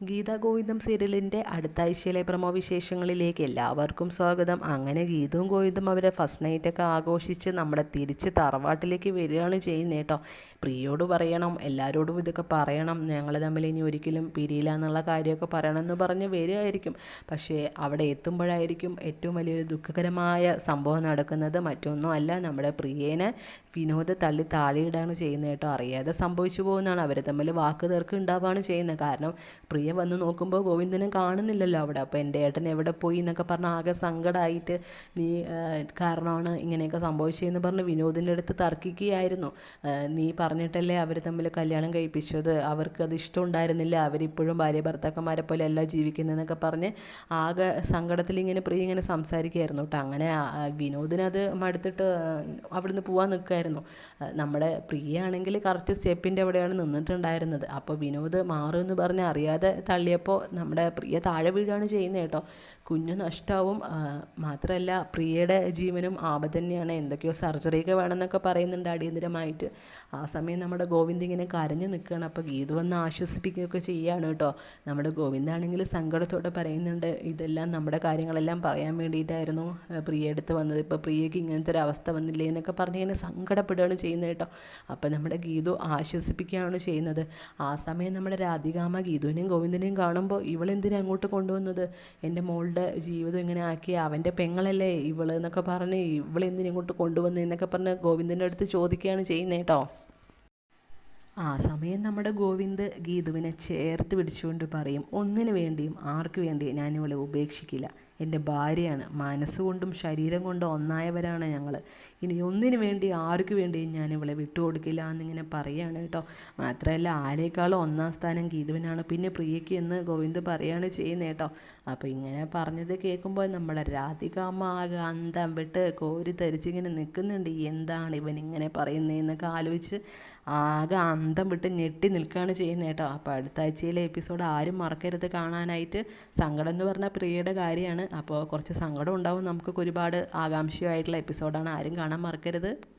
ഗീതാ ഗോവിന്ദം സീരിയലിന്റെ അടുത്ത ആഴ്ചയിലെ പ്രമോ വിശേഷങ്ങളിലേക്ക് എല്ലാവർക്കും സ്വാഗതം. അങ്ങനെ ഗീതവും ഗോവിന്ദും അവരെ ഫസ്റ്റ് നൈറ്റൊക്കെ ആഘോഷിച്ച് നമ്മുടെ തിരിച്ച് തറവാട്ടിലേക്ക് വരികയാണ് ചെയ്യുന്നത് കേട്ടോ. പ്രിയോട് പറയണം എല്ലാവരോടും ഇതൊക്കെ പറയണം. ഞങ്ങൾ തമ്മിൽ ഇനി ഒരിക്കലും പിരിയില്ല എന്നുള്ള കാര്യമൊക്കെ പറയണമെന്ന് പറഞ്ഞ് വരികയായിരിക്കും. പക്ഷേ അവിടെ എത്തുമ്പോഴായിരിക്കും ഏറ്റവും വലിയൊരു ദുഃഖകരമായ സംഭവം നടക്കുന്നത്. മറ്റൊന്നും അല്ല നമ്മുടെ പ്രിയേനെ വിനോദ തള്ളി താഴെയിടാണ് ചെയ്യുന്നത് കേട്ടോ. അറിയാതെ സംഭവിച്ചു പോകുന്നതാണ്. അവർ തമ്മിൽ വാക്ക് തീർക്ക് ഉണ്ടാവുകയാണ് ചെയ്യുന്നത്. കാരണം പ്രിയ വന്ന് നോക്കുമ്പോൾ ഗോവിന്ദനെ കാണുന്നില്ലല്ലോ അവിടെ. അപ്പോൾ എന്റെ ഏട്ടൻ എവിടെ പോയി എന്നൊക്കെ പറഞ്ഞ് ആകെ സങ്കടമായിട്ട് നീ കാരണമാണ് ഇങ്ങനെയൊക്കെ സംഭവിച്ചതെന്ന് പറഞ്ഞ് വിനോദിന്റെ അടുത്ത് തർക്കിക്കുകയായിരുന്നു. നീ പറഞ്ഞിട്ടല്ലേ അവർ തമ്മിൽ കല്യാണം കഴിപ്പിച്ചത്? അവർക്ക് അത് ഇഷ്ടമുണ്ടായിരുന്നില്ല അവരിപ്പോഴും ഭാര്യ ഭർത്താക്കന്മാരെ പോലെ അല്ല ജീവിക്കുന്നതെന്നൊക്കെ പറഞ്ഞ് ആകെ സങ്കടത്തിൽ ഇങ്ങനെ പ്രിയ ഇങ്ങനെ സംസാരിക്കുകയായിരുന്നു കേട്ടോ. അങ്ങനെ വിനോദിനത് മടുത്തിട്ട് അവിടുന്ന് പോവാൻ നിൽക്കുമായിരുന്നു നമ്മുടെ പ്രിയ ആണെങ്കിൽ കറക്റ്റ് സ്റ്റെപ്പിന്റെ അവിടെയാണ് നിന്നിട്ടുണ്ടായിരുന്നത്. അപ്പോൾ വിനോദ് മാറുമെന്ന് പറഞ്ഞ് അറിയാതെ തള്ളിയപ്പോൾ നമ്മുടെ പ്രിയ താഴെ വീഴുകയാണ് ചെയ്യുന്നത് കേട്ടോ. കുഞ്ഞു നഷ്ടമാവും മാത്രമല്ല പ്രിയയുടെ ജീവനും ആപത്ത് തന്നെയാണ് എന്തൊക്കെയോ സർജറിയൊക്കെ വേണമെന്നൊക്കെ പറയുന്നുണ്ട് അടിയന്തരമായിട്ട്. ആ സമയം നമ്മുടെ ഗോവിന്ദ് ഇങ്ങനെ കരഞ്ഞു നിൽക്കുകയാണ്. അപ്പോൾ ഗീതു വന്ന് ആശ്വസിപ്പിക്കുകയൊക്കെ ചെയ്യുകയാണ് കേട്ടോ. നമ്മുടെ ഗോവിന്ദാണെങ്കിൽ സങ്കടത്തോടെ പറയുന്നുണ്ട് ഇതെല്ലാം നമ്മുടെ കാര്യങ്ങളെല്ലാം പറയാൻ വേണ്ടിയിട്ടായിരുന്നു പ്രിയ എടുത്ത് വന്നത്. ഇപ്പോൾ പ്രിയയ്ക്ക് ഇങ്ങനത്തെ ഒരു അവസ്ഥ വന്നില്ലേ? എന്നൊക്കെ പറഞ്ഞ് ഇങ്ങനെ സങ്കടപ്പെടുകയാണ് ചെയ്യുന്നത് കേട്ടോ. അപ്പോൾ നമ്മുടെ ഗീതു ആശ്വസിപ്പിക്കുകയാണ് ചെയ്യുന്നത്. ആ സമയം നമ്മുടെ രാധികാമ ഗീതുവിനെയും ഗോവിന്ദനെയും കാണുമ്പോൾ ഇവളെന്തിനാ അങ്ങോട്ട് കൊണ്ടുവന്നത്? എന്റെ മോളുടെ ജീവിതം ഇങ്ങനെ ആക്കി അവന്റെ പെങ്ങളല്ലേ ഇവൾ എന്നൊക്കെ പറഞ്ഞ് ഇവളെന്തിനെ ഇങ്ങോട്ട് കൊണ്ടുവന്നത് എന്നൊക്കെ പറഞ്ഞ് ഗോവിന്ദന്റെ അടുത്ത് ചോദിക്കുകയാണ് ചെയ്യുന്നത് കേട്ടോ. ആ സമയം നമ്മുടെ ഗോവിന്ദ് ഗീതുവിനെ ചേർത്ത് പിടിച്ചുകൊണ്ട് പറയും ഒന്നിനു വേണ്ടിയും ആർക്കു വേണ്ടിയും ഞാനിവളെ ഉപേക്ഷിക്കില്ല. എന്റെ ഭാര്യയാണ്. മനസ്സുകൊണ്ടും ശരീരം കൊണ്ടും ഒന്നായവരാണ് ഞങ്ങൾ ഇനി ഒന്നിനു വേണ്ടി ആർക്ക് വേണ്ടിയും ഞാൻ ഇവളെ വിട്ടുകൊടുക്കില്ല എന്നിങ്ങനെ പറയുകയാണ് കേട്ടോ. മാത്രമല്ല ആരേക്കാളും ഒന്നാം സ്ഥാനം ഗീതുവിനാണ്. പിന്നെ പ്രിയയ്ക്ക് എന്ന് ഗോവിന്ദ് പറയുകയാണ് ചെയ്യുന്നത് കേട്ടോ. അപ്പോൾ ഇങ്ങനെ പറഞ്ഞത് കേൾക്കുമ്പോൾ നമ്മുടെ രാധികാമ്മ ആകെ അന്തം വിട്ട് കോരി തരിച്ചിങ്ങനെ നിൽക്കുന്നുണ്ട്. എന്താണ് ഇവൻ ഇങ്ങനെ പറയുന്നതെന്നൊക്കെ ആലോചിച്ച് ആകെ അന്തം വിട്ട് ഞെട്ടി നിൽക്കുകയാണ് ചെയ്യുന്നത് കേട്ടോ. അപ്പോൾ അടുത്ത ആഴ്ചയിലെ എപ്പിസോഡ് ആരും മറക്കരുത്. കാണാനായിട്ട് സങ്കടം എന്ന് പറഞ്ഞാൽ പ്രിയയുടെ കാര്യമാണ്. അപ്പോൾ കുറച്ച് സങ്കടം ഉണ്ടാവും. നമുക്കൊക്കെ ഒരുപാട് ആകാംക്ഷയായിട്ടുള്ള എപ്പിസോഡാണ്. ആരും കാണാൻ മറക്കരുത്.